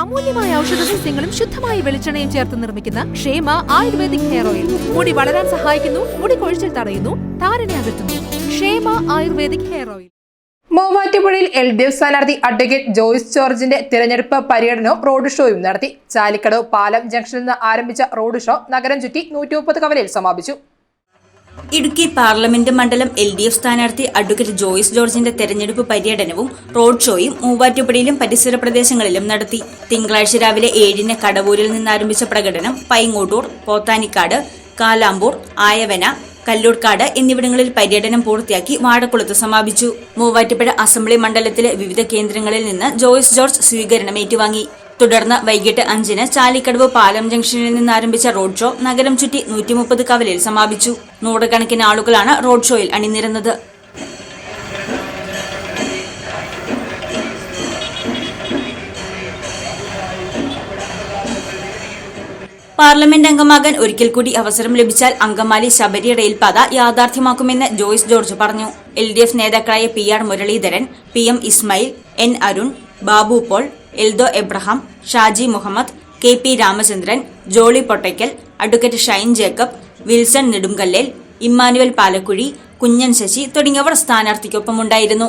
അമൂല്യമായ ഔഷധ സസ്യങ്ങളും ശുദ്ധമായ വെളിച്ചെണ്ണയും ചേർത്ത് നിർമ്മിക്കുന്ന ക്ഷേമ ആയുർവേദിക് ഹെയർ ഓയിൽ. മുടി വളരാൻ സഹായിക്കുന്നു മുടി കൊഴിച്ചിൽ തടയുന്നു താരനെ അകറ്റുന്നു. Kshema ayurvedic hair oil. മൂവാറ്റുപുഴയിൽ എൽ ഡി എഫ് സ്ഥാനാർത്ഥി അഡ്വക്കേറ്റ് ജോയ്സ് ജോർജിന്റെ തിരഞ്ഞെടുപ്പ് പര്യടനവും റോഡ് ഷോയും നടത്തി. ചാലിക്കടവ് പാലം ജംഗ്ഷനിൽ നിന്ന് ആരംഭിച്ച റോഡ് ഷോ നഗരം ചുറ്റി നൂറ്റി മുപ്പത് കവലയിൽ സമാപിച്ചു. ഇടുക്കി പാർലമെന്റ് മണ്ഡലം എൽ ഡി എഫ് സ്ഥാനാർത്ഥി അഡ്വക്കേറ്റ് ജോയിസ് ജോർജിന്റെ തെരഞ്ഞെടുപ്പ് പര്യടനവും റോഡ് ഷോയും മൂവാറ്റുപുഴയിലും പരിസര പ്രദേശങ്ങളിലും നടത്തി. തിങ്കളാഴ്ച രാവിലെ ഏഴിന് കടവൂരിൽ നിന്നാരംഭിച്ച പ്രകടനം പൈങ്ങോട്ടൂർ പോത്താനിക്കാട് കാലാമ്പൂർ ആയവന കല്ലൂർക്കാട് എന്നിവിടങ്ങളിൽ പര്യടനം പൂർത്തിയാക്കി വാഴക്കുളത്ത് സമാപിച്ചു. മൂവാറ്റുപുഴ അസംബ്ലി മണ്ഡലത്തിലെ വിവിധ കേന്ദ്രങ്ങളിൽ നിന്ന് ജോയിസ് ജോർജ് സ്വീകരണം ഏറ്റുവാങ്ങി. തുടർന്ന് വൈകിട്ട് അഞ്ചിന് ചാലിക്കടവ് പാലം ജംഗ്ഷനിൽ നിന്ന് ആരംഭിച്ച റോഡ് ഷോ നഗരം ചുറ്റി നൂറ്റി മുപ്പത് കവലയിൽ സമാപിച്ചു. നൂറുകണക്കിന് ആളുകളാണ് റോഡ് ഷോയിൽ അണിനിരന്നത്. പാർലമെന്റ് അംഗമാകാൻ ഒരിക്കൽ കൂടി അവസരം ലഭിച്ചാൽ അങ്കമാലി ശബരി റെയിൽപാത യാഥാർത്ഥ്യമാക്കുമെന്ന് ജോയിസ് ജോർജ് പറഞ്ഞു. എൽ ഡി എഫ് നേതാക്കളായ P R Muraleedharan P M Ismail N Arun Babu Paul Eldho Abraham Shaji Muhammad K P Ramachandran Jolly Pottackal advocate Shine Jacob Wilson Nedumkallel Immanuel Palakkuzhi Kunjan Sasi തുടങ്ങിയവർ സ്ഥാനാർത്ഥിക്കൊപ്പമുണ്ടായിരുന്നു.